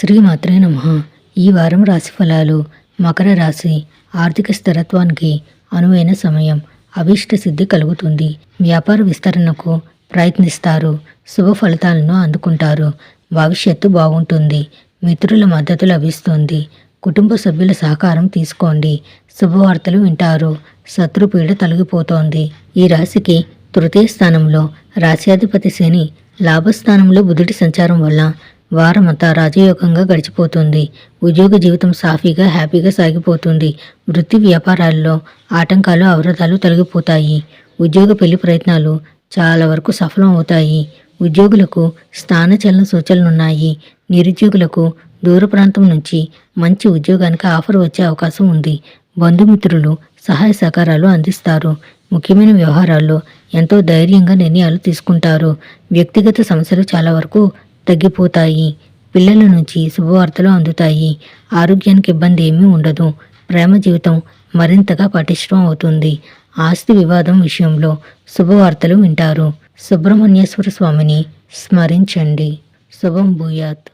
శ్రీమాత్రే నమ. ఈ వారం రాశి ఫలాలు మకర రాశి ఆర్థిక స్థిరత్వానికి అనువైన సమయం అభీష్ట సిద్ధి కలుగుతుంది. వ్యాపార విస్తరణకు ప్రయత్నిస్తారు. శుభ ఫలితాలను అందుకుంటారు. భవిష్యత్తు బాగుంటుంది. మిత్రుల మద్దతు లభిస్తుంది. కుటుంబ సభ్యుల సహకారం తీసుకోండి. శుభవార్తలు వింటారు. శత్రుపీడ తొలగిపోతోంది. ఈ రాశికి తృతీయ స్థానంలో రాశ్యాధిపతి శని లాభస్థానంలో బుధుడి సంచారం వల్ల వారమంతా రాజయోగంగా గడిచిపోతుంది. ఉద్యోగ జీవితం సాఫీగా హ్యాపీగా సాగిపోతుంది. వృత్తి వ్యాపారాల్లో ఆటంకాలు అవరోధాలు తొలగిపోతాయి. ఉద్యోగ పెళ్ళి ప్రయత్నాలు చాలా వరకు సఫలం అవుతాయి. ఉద్యోగులకు స్థానచలన సూచనలున్నాయి. నిరుద్యోగులకు దూర ప్రాంతం నుంచి మంచి ఉద్యోగానికి ఆఫర్ వచ్చే అవకాశం ఉంది. బంధుమిత్రులు సహాయ సహకారాలు అందిస్తారు. ముఖ్యమైన వ్యవహారాల్లో ఎంతో ధైర్యంగా నిర్ణయాలు తీసుకుంటారు. వ్యక్తిగత సమస్యలు చాలా వరకు తగ్గిపోతాయి. పిల్లల నుంచి శుభవార్తలు అందుతాయి. ఆరోగ్యానికి ఇబ్బంది ఏమీ ఉండదు. ప్రేమ జీవితం మరింతగా పటిష్టం అవుతుంది. ఆస్తి వివాదం విషయంలో శుభవార్తలు వింటారు. సుబ్రహ్మణ్యేశ్వర స్వామిని స్మరించండి. శుభం భూయాత్.